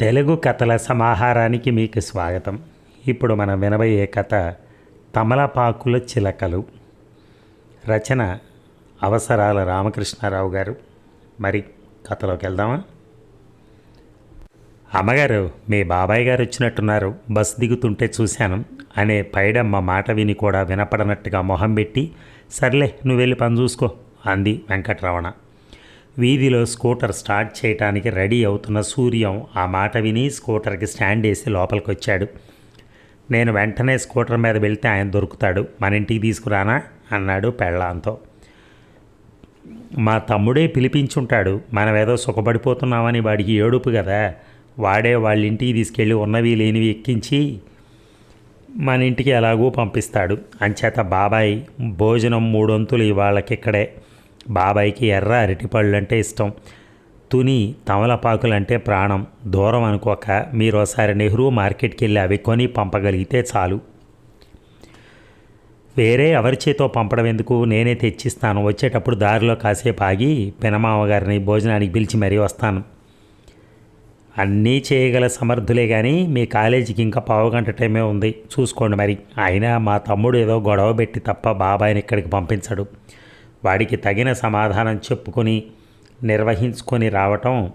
తెలుగు కథల సమాహారానికి మీకు స్వాగతం. ఇప్పుడు మనం వినబోయే కథ తమలపాకుల చిలకలు. రచన అవసరాల రామకృష్ణారావు గారు. మరి కథలోకి వెళ్దామా? అమ్మగారు మీ బాబాయ్ గారు వచ్చినట్టున్నారు. బస్ దిగుతుంటే చూశాను. అనే పైడమ్మ మాట విని కూడా వినపడనట్టుగా మొహం పెట్టి సర్లే నువ్వు వెళ్ళి పని చూసుకో అంది వెంకటరమణ. వీధిలో స్కూటర్ స్టార్ట్ చేయటానికి రెడీ అవుతున్న సూర్యం ఆ మాట విని స్కూటర్కి స్టాండ్ వేసి లోపలికి వచ్చాడు నేను వెంటనే స్కూటర్ మీద వెళ్తే ఆయన దొరుకుతాడు. మన ఇంటికి తీసుకురానా? అన్నాడు పెళ్ళాంతో. మా తమ్ముడే పిలిపించుంటాడు. మనం ఏదో సుఖపడిపోతున్నామని వాడికి ఏడుపు కదా. వాడే వాళ్ళ ఇంటికి తీసుకెళ్ళి ఉన్నవి లేనివి ఎక్కించి మన ఇంటికి ఎలాగూ పంపిస్తాడు. అంచేత బాబాయ్ భోజనం మూడొంతులు ఇవాళకి ఇక్కడే బాబాయ్కి ఎర్ర అరటిపళ్ళు అంటే ఇష్టం. తుని తమలపాకులంటే ప్రాణం. దూరం అనుకోక మీరు ఒకసారి నెహ్రూ మార్కెట్కి వెళ్ళి అవి కొని పంపగలిగితే చాలు. వేరే ఎవరి చేతో పంపడం ఎందుకు? నేనే తెచ్చిస్తాను. వచ్చేటప్పుడు దారిలో కాసేపు ఆగి పెనమామ గారిని భోజనానికి పిలిచి మరీ వస్తాను. అన్నీ చేయగల సమర్థులే కానీ మీ కాలేజీకి ఇంకా పావుగంట టైమే ఉంది. చూసుకోండి మరి. అయినా మా తమ్ముడు ఏదో గొడవ పెట్టి తప్ప బాబాయిని ఇక్కడికి పంపించడు. వాడికి తగిన సమాధానం చెప్పుకొని నిర్వహించుకొని రావటం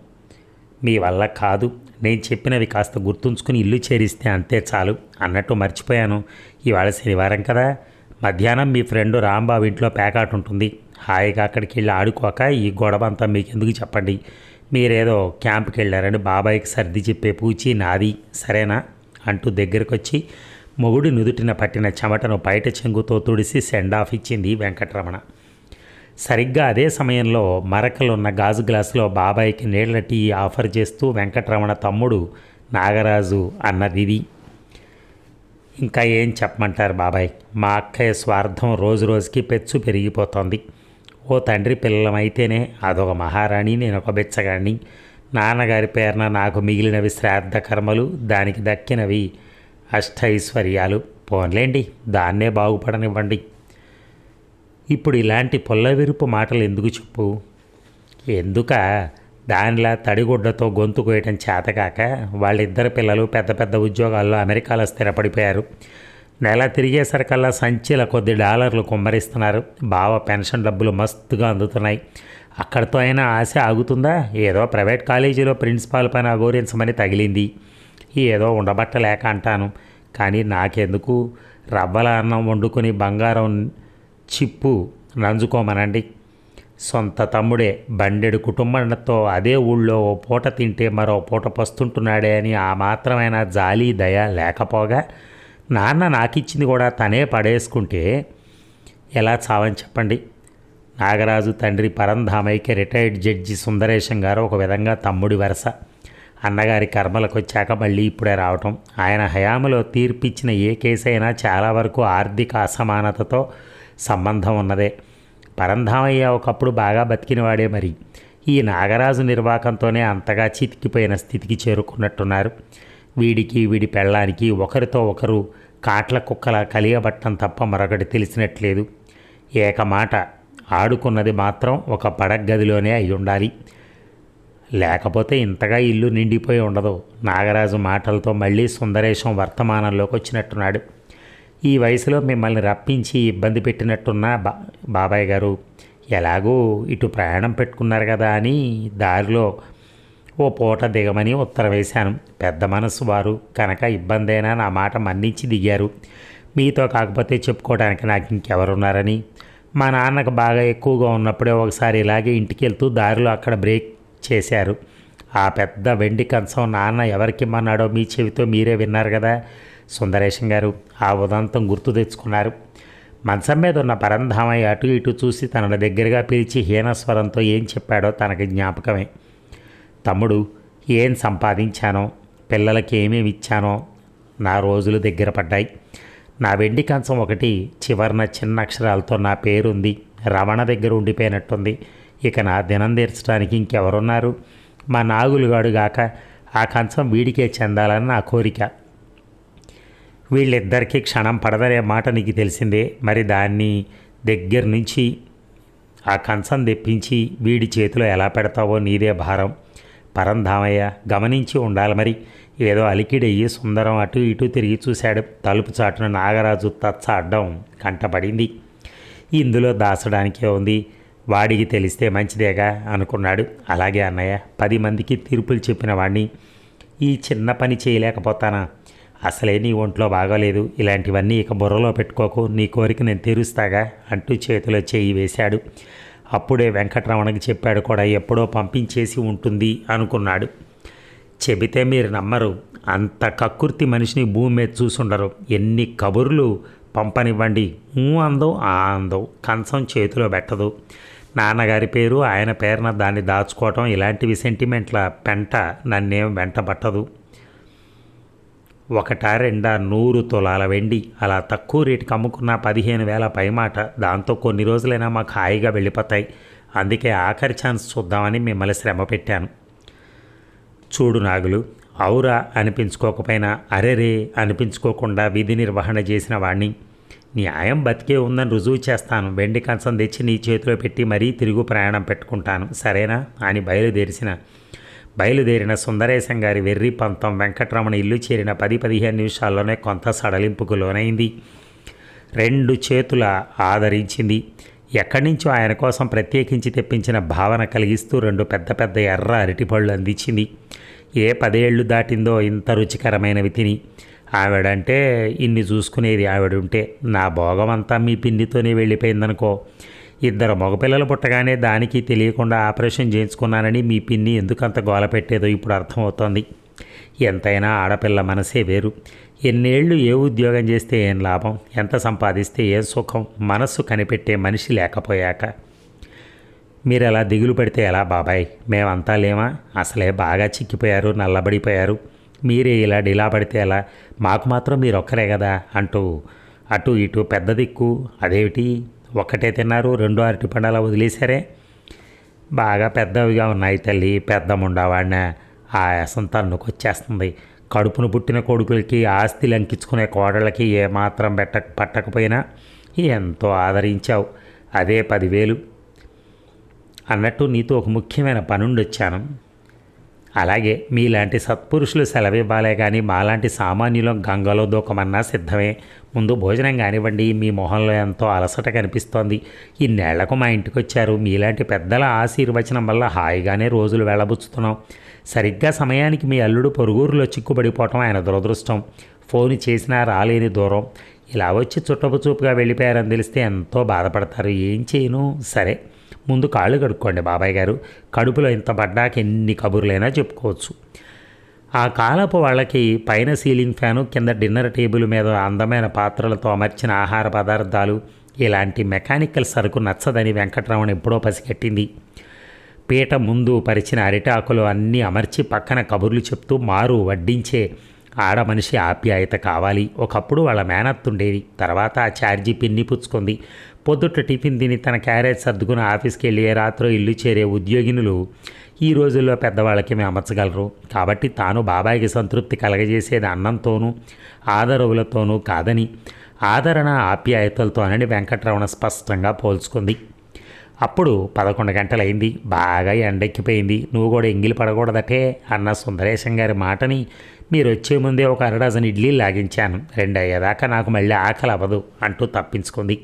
మీ వల్ల కాదు. నేను చెప్పినవి కాస్త గుర్తుంచుకుని ఇల్లు చేరిస్తే అంతే చాలు అన్నట్టు మర్చిపోయాను. ఇవాళ శనివారం కదా. మధ్యాహ్నం మీ ఫ్రెండ్ రాంబాబు ఇంట్లో పేకాట ఉంటుంది. హాయిగా అక్కడికి వెళ్ళి ఆడుకోక ఈ గొడవ అంతా మీకు ఎందుకు చెప్పండి. మీరేదో క్యాంప్కి వెళ్ళారని బాబాయ్కి సర్ది చెప్పే పూచి నాది సరేనా? అంటూ దగ్గరకు వచ్చి మొగుడి నుదుటిన పట్టిన చెమటను బయట చెంగుతో తుడిసి సెండ్ ఆఫ్ ఇచ్చింది వెంకటరమణ. సరిగ్గా అదే సమయంలో మరకలున్న గాజు గ్లాసులో బాబాయ్కి నీళ్ళ టీ ఆఫర్ చేస్తూ వెంకటరమణ తమ్ముడు నాగరాజు అన్నది ఇది. ఇంకా ఏం చెప్పమంటారు బాబాయ్? మా అక్కయ్య స్వార్థం రోజు రోజుకి పెచ్చు పెరిగిపోతోంది. ఓ తండ్రి పిల్లలమైతేనే అదొక మహారాణి నేను ఒక బెచ్చగాణ్ణి. నాన్నగారి పేరున నాకు మిగిలినవి శ్రాద్ధ కర్మలు దానికి దక్కినవి అష్టైశ్వర్యాలు. పోన్లేండి దాన్నే బాగుపడనివ్వండి. ఇప్పుడు ఇలాంటి పొల్లవిరుపు మాటలు ఎందుకు చెప్పు? ఎందుక? దానిలా తడిగుడ్డతో గొంతు కోయటం చేతకాక వాళ్ళిద్దరు పిల్లలు పెద్ద పెద్ద ఉద్యోగాల్లో అమెరికాలో స్థిరపడిపోయారు. నెల తిరిగేసరికల్లా సంచిల కొద్ది డాలర్లు కుమ్మరిస్తున్నారు. బావ పెన్షన్ డబ్బులు మస్తుగా అందుతున్నాయి. అక్కడితో అయినా ఆశ ఆగుతుందా? ఏదో ప్రైవేట్ కాలేజీలో ప్రిన్సిపాల్ పైన అగౌరించమని తగిలింది. ఏదో ఉండబట్టలేక అంటాను. కానీ నాకెందుకు? రవ్వల అన్నం వండుకొని బంగారం చిప్పు. నంజుకోమనండి. సొంత తమ్ముడే బండెడు కుటుంబంతో అదే ఊళ్ళో ఓ పూట తింటే మరో పూట పస్తుంటున్నాడే అని ఆ మాత్రమైన జాలి దయ లేకపోగా నాన్న నాకిచ్చింది కూడా తనే పడేసుకుంటే ఎలా చావని చెప్పండి. నాగరాజు తండ్రి పరంధామైకి రిటైర్డ్ జడ్జి సుందరేశం గారు ఒక విధంగా తమ్ముడి వరస. అన్నగారి కర్మలకు వచ్చాక మళ్ళీ ఇప్పుడే రావటం. ఆయన హయాములో తీర్పిచ్చిన ఏ కేసు అయినా చాలా వరకు ఆర్థిక అసమానతతో సంబంధం ఉన్నదే. పరంధామయ్య ఒకప్పుడు బాగా బతికినవాడే మరి. ఈ నాగరాజు నిర్వాకంతోనే అంతగా చితికిపోయిన స్థితికి చేరుకున్నట్టున్నారు. వీడికి వీడి పెళ్ళానికి ఒకరితో ఒకరు కాట్ల కుక్కల కలియబట్టం తప్ప మరొకటి తెలిసినట్లేదు. ఏకమాట ఆడుకున్నది మాత్రం ఒక పడగదిలోనే అయి ఉండాలి. లేకపోతే ఇంతగా ఇల్లు నిండిపోయి ఉండదు. నాగరాజు మాటలతో మళ్ళీ సుందరేశం వర్తమానంలోకి వచ్చినట్టున్నాడు ఈ వయసులో మిమ్మల్ని రప్పించి ఇబ్బంది పెట్టినట్టున్న బా బాబాయ్ గారు ఎలాగూ ఇటు ప్రయాణం పెట్టుకున్నారు కదా అని దారిలో ఓ పూట దిగమని ఉత్తరం వేశాను. పెద్ద మనసు వారు కనుక ఇబ్బందైనా నా మాట మన్నించి దిగారు. మీతో కాకపోతే చెప్పుకోవడానికి నాకు ఇంకెవరున్నారని. మా నాన్నకు బాగా ఎక్కువగా ఉన్నప్పుడే ఒకసారి ఇలాగే ఇంటికి వెళ్తూ దారిలో అక్కడ బ్రేక్ చేశారు. ఆ పెద్ద వెండి కంచం నాన్న ఎవరికిమ్మన్నాడో మీ చెవితో మీరే విన్నారు కదా. సుందరేశం గారు ఆ ఉదంతం గుర్తు తెచ్చుకున్నారు. మంచం మీద ఉన్న పరంధామయ్య అటు ఇటు చూసి తనను దగ్గరగా పిలిచి హీనస్వరంతో ఏం చెప్పాడో తనకి జ్ఞాపకమే. తమ్ముడు ఏం సంపాదించానో పిల్లలకి ఏమేమి ఇచ్చానో నా రోజులు దగ్గర పడ్డాయి. నా వెండి కంచం ఒకటి చివరన చిన్న అక్షరాలతో నా పేరుంది. రమణ దగ్గర ఉండిపోయినట్టుంది. ఇక నా దినం తీర్చడానికి ఇంకెవరున్నారు? మా నాగులుగాడు గాక ఆ కంచం వీడికే చెందాలని నా కోరిక. వీళ్ళిద్దరికీ క్షణం పడదనే మాట నీకు తెలిసిందే. మరి దాన్ని దగ్గర నుంచి ఆ కంచం తెప్పించి వీడి చేతిలో ఎలా పెడతావో నీదే భారం. పరంధామయ్య గమనించి ఉండాలి మరి. ఏదో అలికిడయ్యి సుందరం అటు ఇటు తిరిగి చూశాడు. తలుపు చాటున నాగరాజు తచ్చ అడ్డం కంటపడింది. ఇందులో దాచడానికే ఉంది. వాడికి తెలిస్తే మంచిదేగా అనుకున్నాడు. అలాగే అన్నయ్య పది మందికి తీర్పులు చెప్పిన వాడిని ఈ చిన్న పని చేయలేకపోతానా? అసలే నీ ఒంట్లో బాగోలేదు ఇలాంటివన్నీ ఇక బుర్రలో పెట్టుకోకు నీ కోరిక నేను తీరుస్తాగా అంటూ చేతిలో చేయి వేశాడు. అప్పుడే వెంకటరమణకి చెప్పాడు కూడా ఎప్పుడో పంపించేసి ఉంటుంది అనుకున్నాడు. చెబితే మీరు నమ్మరు అంత కక్కుర్తి మనిషిని భూమి మీద చూసుండరు. ఎన్ని కబుర్లు పంపనివ్వండి ఊ అందో ఆ అందో కంచం చేతిలో పెట్టదు. నాన్నగారి పేరు ఆయన పేరున దాన్ని దాచుకోవటం ఇలాంటివి సెంటిమెంట్ల పెంట నన్నేం వెంట పట్టదు ఒకట రెండా నూరు తులాల వెండి. అలా తక్కువ రేటుకి అమ్ముకున్న పదిహేను వేల పైమాట. దాంతో కొన్ని రోజులైనా మాకు హాయిగా వెళ్ళిపోతాయి. అందుకే ఆఖరి ఛాన్స్ చూద్దామని మిమ్మల్ని శ్రమ పెట్టాను. చూడు నాగులు అవురా అనిపించుకోకపోయినా అరెరే అనిపించుకోకుండా విధి నిర్వహణ చేసిన వాణ్ణి. న్యాయం బతికే ఉందని రుజువు చేస్తాను. వెండి కంచం తెచ్చి నీ చేతిలో పెట్టి మరీ తిరుగు ప్రయాణం పెట్టుకుంటాను. సరేనా? అని బయలుదేరిసిన బయలుదేరిన సుందరేశం గారి వెర్రి పంతం వెంకటరమణ ఇల్లు చేరిన పది పదిహేను నిమిషాల్లోనే కొంత సడలింపుకు లోనైంది. రెండు చేతుల ఆదరించింది. ఎక్కడి నుంచో ఆయన కోసం ప్రత్యేకించి తెప్పించిన భావన కలిగిస్తూ రెండు పెద్ద పెద్ద ఎర్ర అరటిపళ్ళు అందించింది. ఏ పదేళ్ళు దాటిందో ఇంత రుచికరమైనవి తిని ఆవిడంటే ఇన్ని చూసుకునేది ఆవిడుంటే నా భోగమంతా మీ పిన్నితోనే వెళ్ళిపోయిందనుకో. ఇద్దరు మగపిల్లలు పుట్టగానే దానికి తెలియకుండా ఆపరేషన్ చేయించుకున్నానని మీ పిన్ని ఎందుకంత గోల పెట్టేదో ఇప్పుడు అర్థమవుతోంది. ఎంతైనా ఆడపిల్ల మనసే వేరు. ఎన్నేళ్ళు ఏ ఉద్యోగం చేస్తే ఏం లాభం? ఎంత సంపాదిస్తే ఏం సుఖం? మనస్సు కనిపెట్టే మనిషి లేకపోయాక. మీరు అలా దిగులు పెడితే ఎలా బాబాయ్? మేమంతా లేమా? అసలే బాగా చిక్కిపోయారు నల్లబడిపోయారు. మీరే ఇలా డిలా పడితే ఎలా? మాకు మాత్రం మీరు ఒక్కరే కదా అంటూ అటు ఇటు పెద్ద దిక్కు. అదేమిటి? ఒక్కటే తిన్నారు రెండు అరటి పండాల వదిలేశారే. బాగా పెద్దవిగా ఉన్నాయి తల్లి పెద్ద ముండవాడిన ఆయాసం తన్నుకొచ్చేస్తుంది. కడుపును పుట్టిన కొడుకులకి ఆస్తి లంకించుకునే కోడళ్ళకి ఏమాత్రం పెట్ట పట్టకపోయినా ఎంతో ఆదరించావు. అదే పదివేలు. అన్నట్టు నీతో ఒక ముఖ్యమైన పనుండి వచ్చాను అలాగే మీలాంటి సత్పురుషులు సెలవివ్వాలే కానీ మాలాంటి సామాన్యులం గంగలో దూకమన్నా సిద్ధమే. ముందు భోజనం కానివ్వండి. మీ మొహంలో ఎంతో అలసట కనిపిస్తోంది. ఇన్నేళ్ళకు మా ఇంటికి వచ్చారు మీలాంటి పెద్దల ఆశీర్వచనం వల్ల హాయిగానే రోజులు వెళ్ళబుచ్చుతున్నాం సరిగ్గా సమయానికి మీ అల్లుడు పొరుగురులో చిక్కుబడిపోవటం ఆయన దురదృష్టం. ఫోన్ చేసినా రాలేని దూరం. ఇలా వచ్చి చుట్టపు చూపుగా వెళ్ళిపోయారని తెలిస్తే ఎంతో బాధపడతారు. ఏం చేయను? సరే. ముందు కాళ్ళు కడుక్కోండి బాబాయ్ గారు. కడుపులో ఇంత పడ్డాక ఎన్ని కబుర్లైనా చెప్పుకోవచ్చు. ఆ కాలపు వాళ్ళకి పైన సీలింగ్ ఫ్యాను కింద డిన్నర్ టేబుల్ మీద అందమైన పాత్రలతో అమర్చిన ఆహార పదార్థాలు ఇలాంటి మెకానికల్ సరుకు నచ్చదని వెంకటరమణ ఎప్పుడో పసిగట్టింది. పీట ముందు పరిచిన అరిటాకులు అన్నీ అమర్చి పక్కన కబుర్లు చెప్తూ మారు వడ్డించే ఆడ మనిషి ఆప్యాయత కావాలి. ఒకప్పుడు వాళ్ళ మేనత్తుండేది. తర్వాత ఆ ఛార్జీ పిన్ని పుచ్చుకుంది. పొద్దుట టిఫిన్ తిని తన క్యారేజ్ సర్దుకుని ఆఫీస్కి వెళ్ళి రాత్రో ఇల్లు చేరే ఉద్యోగినులు ఈ రోజుల్లో పెద్దవాళ్ళకి మేము అమర్చగలరు. కాబట్టి తాను బాబాయికి సంతృప్తి కలగజేసేది అన్నంతోనూ ఆదరవులతోనూ కాదని ఆదరణ ఆప్యాయతలతోనని వెంకటరమణ స్పష్టంగా పోల్చుకుంది. అప్పుడు పదకొండు గంటలైంది. బాగా ఎండెక్కిపోయింది. నువ్వు కూడా ఎంగిలి పడకూడదటే అన్న సుందరేశం గారి మాటని మీరు వచ్చే ముందే ఒక అరడజన్ ఇడ్లీ లాగించాను. రెండు అయ్యేదాకా నాకు మళ్ళీ ఆకలి అవ్వదు అంటూ తప్పించుకుంది.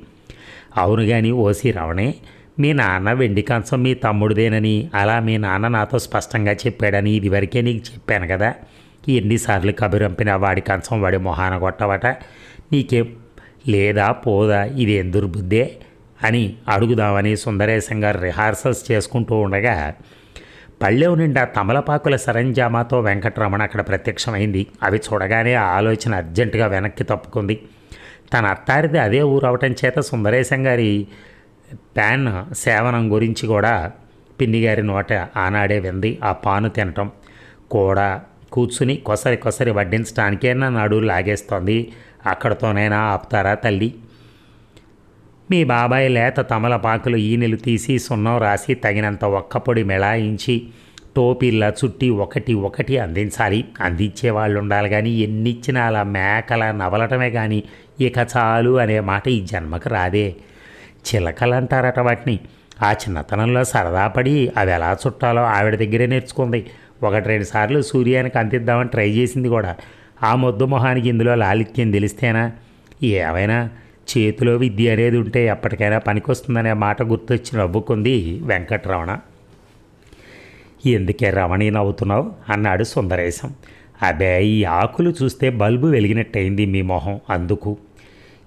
అవును కానీ ఓసి రవణే మీ నాన్న వెండి కంచం మీ తమ్ముడిదేనని అలా మీ నాన్న నాతో స్పష్టంగా చెప్పాడని ఇదివరకే నీకు చెప్పాను కదా. ఎన్నిసార్లు కబురంపిన వాడి కంచం వాడి మొహాన కొట్టవట. నీకేం లేదా పోదా ఇది దుర్బుద్ధే అని అడుగుదామని సుందరేశం గారు రిహార్సల్స్ చేసుకుంటూ ఉండగా పళ్ళెం నిండా తమలపాకుల సరంజామాతో వెంకటరమణ అక్కడ ప్రత్యక్షమైంది. అవి చూడగానే ఆ ఆలోచన అర్జెంటుగా వెనక్కి తప్పుకుంది. తన అత్తారిది అదే ఊరు అవటం చేత సుందరేశం గారి ప్యాన్ సేవనం గురించి కూడా పిన్ని గారి నోట ఆనాడే వింది. ఆ పాను తినటం కూడా కూర్చుని కొసరి కొసరి వడ్డించడానికేనా నడు లాగేస్తోంది. అక్కడతోనైనా ఆపుతారా తల్లి? మీ బాబాయ్ లేత తమలపాకులు ఈనెలు తీసి సున్నం రాసి తగినంత ఒక్కపొడి మిళాయించి టోపీల్లా చుట్టి ఒకటి ఒకటి అందించాలి. అందించే వాళ్ళు ఉండాలి కానీ ఎన్నిచ్చినా అలా మేకల నవలటమే కానీ ఇక చాలు అనే మాట ఈ జన్మకు రాదే. చిలకలు అంటారట వాటిని. ఆ చిన్నతనంలో సరదా పడి అవి ఎలా చుట్టాలో ఆవిడ దగ్గరే నేర్చుకుంది. ఒకటి రెండు సార్లు సూర్యానికి అందిద్దామని ట్రై చేసింది కూడా. ఆ మొద్దు మొహానికి ఇందులో లాలిత్యం తెలిస్తేనా? ఏమైనా? చేతిలో విద్య అనేది ఉంటే ఎప్పటికైనా పనికొస్తుందనే మాట గుర్తొచ్చి నవ్వుకుంది వెంకటరమణ. ఎందుకే రమణి నవ్వుతున్నావు? అన్నాడు సుందరేశం. అబే ఈ ఆకులు చూస్తే బల్బు వెలిగినట్టయింది మీ మొహం. అందుకు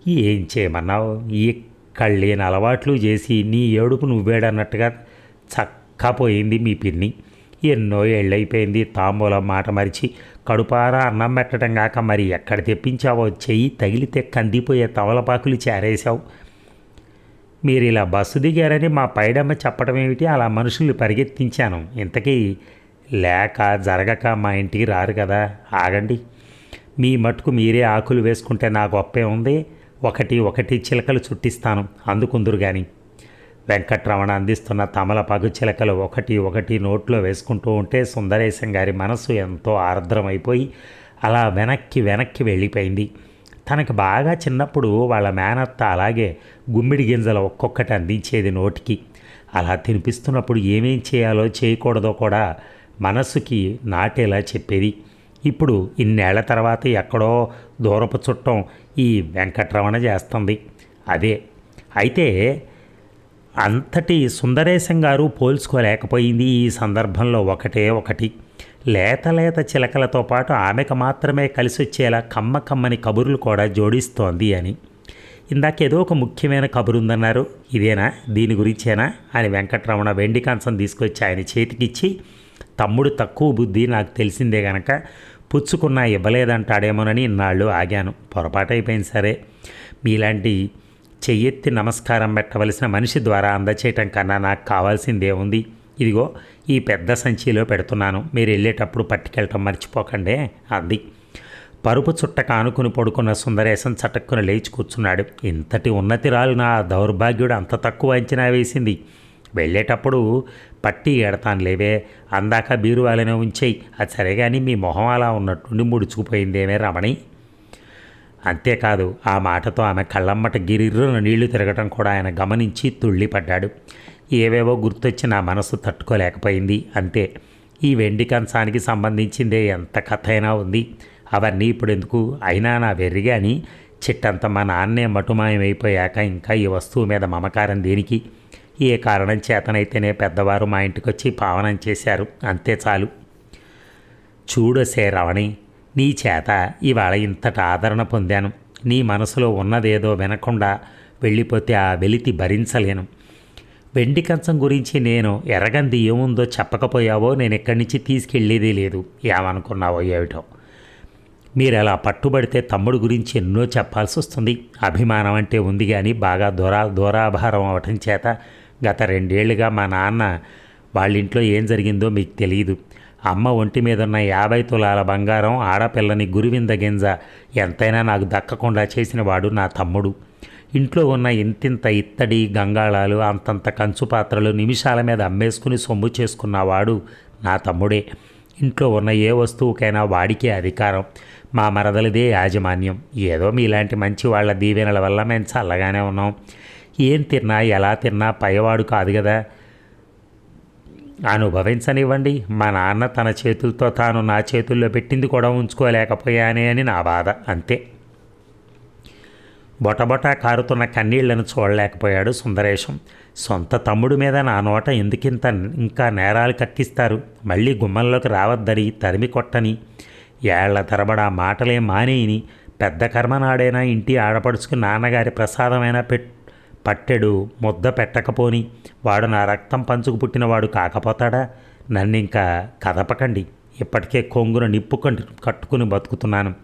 ఏం చేయమన్నావు? ఈ కళ్ళేని అలవాట్లు చేసి నీ ఏడుపు నువ్వేడన్నట్టుగా చక్కా పోయింది మీ పిన్ని. ఎన్నో ఏళ్ళైపోయింది తాంబూలం మాట మరిచి. కడుపారా అన్నం పెట్టడం కాక మరి ఎక్కడ తెప్పించావో చెయ్యి తగిలితే కందిపోయే తవలపాకులు చేరేశావు. మీరు ఇలా బస్సు దిగారని మా పైడమ్మ చెప్పడం ఏమిటి అలా మనుషుల్ని పరిగెత్తించాను. ఇంతకీ లేక జరగక మా ఇంటికి రారు కదా? ఆగండి. మీ మట్టుకు మీరే ఆకులు వేసుకుంటే నా గొప్పే ఉంది ఒకటి ఒకటి చిలకలు చుట్టిస్తాను అందుకుందురు కానీ వెంకట్రమణ అందిస్తున్న తమలపాకు చిలకలు ఒకటి ఒకటి నోట్లో వేసుకుంటూ ఉంటే సుందరేశం గారి మనసు ఎంతో ఆర్ద్రమైపోయి అలా వెనక్కి వెనక్కి వెళ్ళిపోయింది. తనకు బాగా చిన్నప్పుడు వాళ్ళ మేనత్త అలాగే గుమ్మిడి గింజలు ఒక్కొక్కటి అందించేది నోటికి. అలా తినిపిస్తున్నప్పుడు ఏమేం చేయాలో చేయకూడదో కూడా మనసుకి నాటేలా చెప్పేది. ఇప్పుడు ఇన్నేళ్ళ తర్వాత ఎక్కడో దూరపు చుట్టం ఈ వెంకట్రమణ చేస్తుంది. అదే. అయితే అంతటి సుందరేశం గారు పోల్చుకోలేకపోయింది ఈ సందర్భంలో ఒకటే ఒకటి. లేత లేత చిలకలతో పాటు ఆమెకు మాత్రమే కలిసి వచ్చేలా కమ్మ కమ్మని కబుర్లు కూడా జోడిస్తోంది అని. ఇందాక ఏదో ఒక ముఖ్యమైన కబురు ఉందన్నారు ఇదేనా? దీని గురించేనా? అని వెంకట్రమణ వెండి కంచం తీసుకొచ్చి ఆయన చేతికిచ్చి తమ్ముడు తక్కువ బుద్ధి నాకు తెలిసిందే గనక. పుచ్చుకున్నా ఇవ్వలేదంటాడేమోనని ఇన్నాళ్ళు ఆగాను. పొరపాటైపోయింది సరే. మీలాంటి చెయ్యెత్తి నమస్కారం పెట్టవలసిన మనిషి ద్వారా అందచేయటం కన్నా నాకు కావాల్సిందేముంది ఇదిగో ఈ పెద్ద సంచిలో పెడుతున్నాను. మీరు వెళ్ళేటప్పుడు పట్టుకెళ్ళటం మర్చిపోకండే అంది. పరుపు చుట్ట కానుకుని పడుకున్న సుందరేశం చటక్కున లేచి కూర్చున్నాడు. ఇంతటి ఉన్నతిరాలు నా దౌర్భాగ్యుడు అంత తక్కువ అంచనా వేసింది. వెళ్ళేటప్పుడు పట్టి ఎడతాను లేవే అందాక బీరువాలనే ఉంచేయి. అది సరే కానీ మీ మొహం అలా ఉన్నట్టుండి ముడుచుకుపోయిందేమే రమణి. అంతేకాదు ఆ మాటతో ఆమె కళ్ళమ్మట గిరిర్రున నీళ్ళు తిరగటం కూడా ఆయన గమనించి తుళ్ళిపడ్డాడు. ఏవేవో గుర్తొచ్చి నా మనసు తట్టుకోలేకపోయింది. అంతే ఈ వెండి కంచానికి సంబంధించిందే ఎంత కథ అయినా ఉంది. అవన్నీ ఇప్పుడు ఎందుకు అయినా నా వెర్రిగాని చిట్టంత మా నాన్నే మటుమాయమైపోయాక ఇంకా ఈ వస్తువు మీద మమకారం దేనికి? ఏ కారణం చేతనైతేనే పెద్దవారు మా ఇంటికి వచ్చి పావనం చేశారు. అంతే చాలు. చూడసే రవణి నీ చేత ఇవాళ ఇంతట ఆదరణ పొందాను. నీ మనసులో ఉన్నదేదో వినకుండా వెళ్ళిపోతే ఆ వెలితి భరించలేను. వెండి కంచం గురించి నేను ఎరగంది ఏముందో చెప్పకపోయావో నేను ఎక్కడి నుంచి తీసుకెళ్ళేదే లేదు. ఏమనుకున్నావో ఏమిటో. మీరు అలా పట్టుబడితే తమ్ముడు గురించి ఎన్నో చెప్పాల్సి వస్తుంది అభిమానం అంటే ఉంది కానీ బాగా దూరా దూరాభారం అవటం చేత గత రెండేళ్ళుగా మా నాన్న వాళ్ళ ఇంట్లో ఏం జరిగిందో మీకు తెలియదు అమ్మ ఒంటి మీద ఉన్న యాభై తులాల బంగారం ఆడపిల్లని గురువింద గింజ ఎంతైనా నాకు దక్కకుండా చేసిన వాడు నా తమ్ముడు. ఇంట్లో ఉన్న ఇంతింత ఇత్తడి గంగాళాలు అంతంత కంచు పాత్రలు నిమిషాల మీద అమ్మేసుకుని సొమ్ము చేసుకున్నవాడు నా తమ్ముడే. ఇంట్లో ఉన్న ఏ వస్తువుకైనా వాడికే అధికారం. మా మరదలదే యాజమాన్యం. ఏదో మీలాంటి మంచి వాళ్ళ దీవెనల వల్ల మేము చల్లగానే ఉన్నాం. ఏం తిన్నా ఎలా తిన్నా పైవాడు కాదు కదా అనుభవించనివ్వండి మా నాన్న తన చేతులతో తాను నా చేతుల్లో పెట్టింది కూడా ఉంచుకోలేకపోయానే అని నా బాధ అంతే. బొటబొట కారుతున్న కన్నీళ్ళను చూడలేకపోయాడు సుందరేశం. సొంత తమ్ముడు మీద నా నోట ఎందుకింత ఇంకా నేరాలు కక్కిస్తారు? మళ్ళీ గుమ్మంలోకి రావద్దని తరిమి కొట్టని. ఏళ్ళ తరబడా మాటలే మానేయని. పెద్ద కర్మనాడైనా ఇంటి ఆడపడుచుకు నాన్నగారి ప్రసాదమైనా పెట్ పట్టెడు ముద్ద పెట్టకపోని వాడు నా రక్తం పంచుకు పుట్టినవాడు కాకపోతాడా? నన్ను ఇంకా కదపకండి. ఇప్పటికే కొంగున నిప్పు కట్టుకుని బతుకుతున్నాను.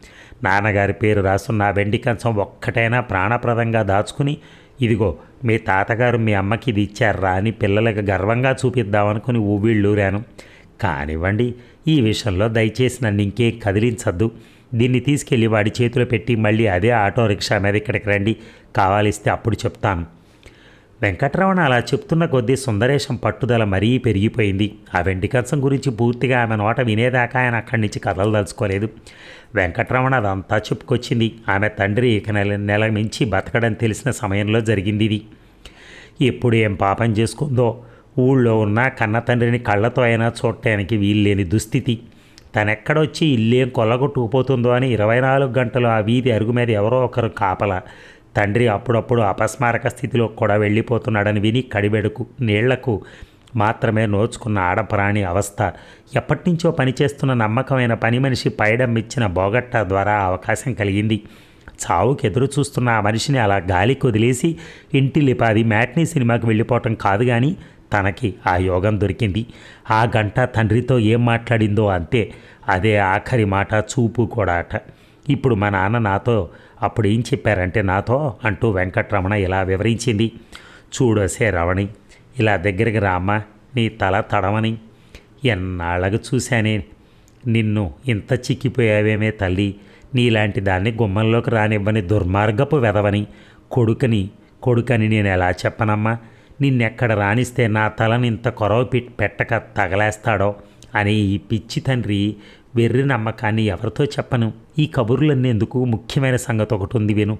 నాన్నగారి పేరు రాసున్న వెండి కంచం ఒక్కటైనా ప్రాణప్రదంగా దాచుకుని ఇదిగో మీ తాతగారు మీ అమ్మకి ఇది ఇచ్చారా అని పిల్లలకు గర్వంగా చూపిద్దామనుకుని ఊబిళ్ళూరాను కానివ్వండి ఈ విషయంలో దయచేసి నన్ను ఇంకేం కదిలించద్దు. దీన్ని తీసుకెళ్ళి వాడి చేతిలో పెట్టి మళ్ళీ అదే ఆటో రిక్షా మీద ఇక్కడికి రండి. కావాలిస్తే అప్పుడు చెప్తాను. వెంకటరమణ అలా చెప్తున్న కొద్దీ సుందరేశం పట్టుదల మరీ పెరిగిపోయింది. ఆ వెండికంచం గురించి పూర్తిగా ఆమె నోట వినేదాకా ఆయన అక్కడి నుంచి కథలు దలుచుకోలేదు వెంకట్రమణ అదంతా చెప్పుకొచ్చింది. ఆమె తండ్రి ఇక నెల నెల నుంచి బతకడం తెలిసిన సమయంలో జరిగింది ఇది. ఎప్పుడు ఏం పాపం చేసుకుందో ఊళ్ళో ఉన్న కన్న తండ్రిని కళ్ళతో అయినా చూడటానికి వీల్లేని దుస్థితి. తనెక్కడొచ్చి ఇల్లేం కొల్లగొట్టుకుపోతుందో అని ఇరవై నాలుగు గంటలు ఆ వీధి అరుగు మీద ఎవరో ఒకరు కాపల తండ్రి అప్పుడప్పుడు అపస్మారక స్థితిలో కూడా వెళ్ళిపోతున్నాడని విని కడిబెడుకు నీళ్ళకు మాత్రమే నోచుకున్న ఆడపరాణి అవస్థ. ఎప్పటినుంచో పనిచేస్తున్న నమ్మకమైన పని మనిషి పైడం ఇచ్చిన బోగట్ట ద్వారా అవకాశం కలిగింది. చావుకి ఎదురు చూస్తున్న ఆ మనిషిని అలా గాలికి వదిలేసి ఇంటి లిపాది మ్యాట్నీ సినిమాకి వెళ్ళిపోవటం కాదు కానీ తనకి ఆ యోగం దొరికింది. ఆ గంట తండ్రితో ఏం మాట్లాడిందో అంతే. అదే ఆఖరి మాట చూపు కూడా అట. ఇప్పుడు మా నాన్న నాతో అప్పుడు ఏం చెప్పారంటే నాతో అంటూ వెంకట్రమణ ఇలా వివరించింది. చూడసే రవణి ఇలా దగ్గరికి రామ్మా నీ తల తడవని ఎన్నాళ్ళకు చూశానే నిన్ను ఇంత చిక్కిపోయావేమే తల్లి నీలాంటి దాన్ని గుమ్మంలోకి రానివ్వని దుర్మార్గపు వెదవని కొడుకుని కొడుకని నేను ఎలా చెప్పనమ్మా నిన్నెక్కడ రాణిస్తే నా తలని ఇంత కొరవ పెట్టక తగలేస్తాడో అని ఈ పిచ్చి తండ్రి వెర్రి నమ్మకాన్ని ఎవరితో చెప్పను? ఈ కబుర్లన్నెందుకు ముఖ్యమైన సంగతి ఒకటి ఉంది విను.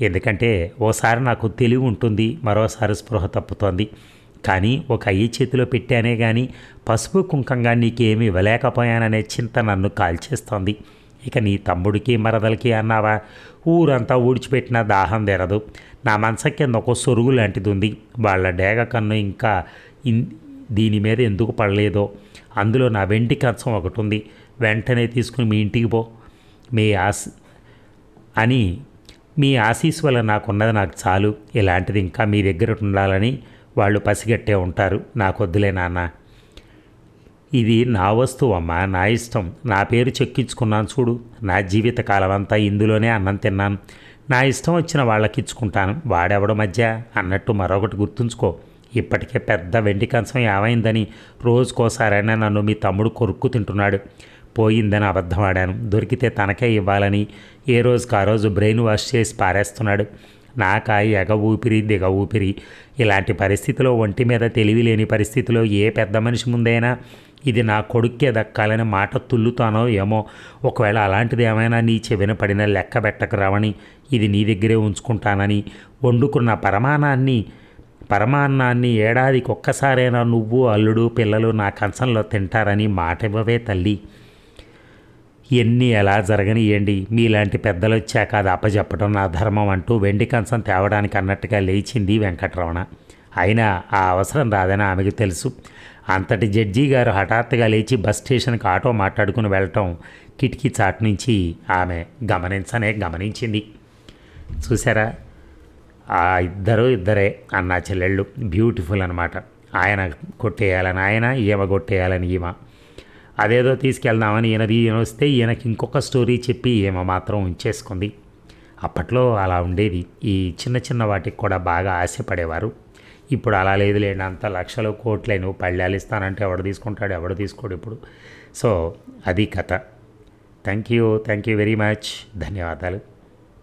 ఎందుకంటే ఓసారి నాకు తెలివి ఉంటుంది మరోసారి స్పృహ తప్పుతోంది. కానీ ఒక అయ్యి చేతిలో పెట్టానే కానీ పసుపు కుంకంగా నీకేమి ఇవ్వలేకపోయాననే చింత నన్ను కాల్చేస్తోంది. ఇక నీ తమ్ముడికి మరదలకి అన్నావా? ఊరంతా ఊడ్చిపెట్టిన దాహం తెరదు. నా మనస కింద ఒక సొరుగు లాంటిది ఉంది. వాళ్ళ డేగ కన్ను ఇంకా దీని మీద ఎందుకు పడలేదో? అందులో నా వెండి కంచం ఒకటి ఉంది వెంటనే తీసుకుని మీ ఇంటికి పో. మీ ఆశ అని మీ ఆశీస్ వల్ల నాకున్నది నాకు చాలు. ఇలాంటిది ఇంకా మీ దగ్గర ఉండాలని వాళ్ళు పసిగట్టే ఉంటారు. నాకొద్దులే నాన్న. ఇది నా వస్తువు అమ్మా నా ఇష్టం. నా పేరు చెక్కించుకున్నాను చూడు. నా జీవితకాలం అంతా ఇందులోనే అన్నం తిన్నాను. నా ఇష్టం వచ్చిన వాళ్ళకి ఇచ్చుకుంటాను. వాడెవడ మధ్య? అన్నట్టు మరొకటి గుర్తుంచుకో. ఇప్పటికే పెద్ద వెండి కంచం ఏమైందని రోజుకోసారైనా నన్ను మీ తమ్ముడు కొరుక్కు తింటున్నాడు. పోయిందని అబద్ధం ఆడాను దొరికితే తనకే ఇవ్వాలని ఏ రోజుకు ఆ రోజు బ్రెయిన్ వాష్ చేసి పారేస్తున్నాడు. నాక ఎగ ఊపిరి దిగ ఊపిరి. ఇలాంటి పరిస్థితిలో ఒంటి మీద తెలివి లేని పరిస్థితిలో ఏ పెద్ద మనిషి ముందైనా ఇది నా కొడుక్కే దక్కాలని మాట తుల్లుతానో ఏమో. ఒకవేళ అలాంటిది ఏమైనా నీ చెవిన పడిన లెక్క పెట్టక రావని ఇది నీ దగ్గరే ఉంచుకుంటానని. వండుకున్న పరమాణాన్ని పరమాన్నాన్ని ఏడాదికి ఒక్కసారైనా నువ్వు అల్లుడు పిల్లలు నా కంచంలో తింటారని మాట ఇవ్వవే తల్లి. ఎన్ని ఎలా జరగనియండి? మీలాంటి పెద్దలు వచ్చాక అది అప్పచెప్పడం నా ధర్మం అంటూ వెండి కంచం తేవడానికి అన్నట్టుగా లేచింది వెంకటరమణ. అయినా ఆ అవసరం రాదని ఆమెకు తెలుసు. అంతటి జడ్జి గారు హఠాత్తుగా లేచి బస్ స్టేషన్కి ఆటో మాట్లాడుకుని వెళ్ళటం కిటికీ చాటు నుంచి ఆమె గమనించనే గమనించింది. చూసారా ఆ ఇద్దరు ఇద్దరే అన్న చెల్లెళ్ళు. బ్యూటిఫుల్ అనమాట ఆయన కొట్టేయాలని ఆయన ఈమె కొట్టేయాలని ఈమె. అదేదో తీసుకెళ్దామని ఈయనది ఈయన వస్తే ఈయనకి ఇంకొక స్టోరీ చెప్పి ఏమో మాత్రం ఉంచేసుకుంది. అప్పట్లో అలా ఉండేది. ఈ చిన్న చిన్న వాటికి కూడా బాగా ఆశపడేవారు. ఇప్పుడు అలా లేదు లేని అంత లక్షలు కోట్లే నువ్వు పళ్ళాలు ఇస్తానంటే ఎవడు తీసుకుంటాడు ఎవడు తీసుకోడు ఇప్పుడు. సో అది కథ. Thank you thank you very much. ధన్యవాదాలు.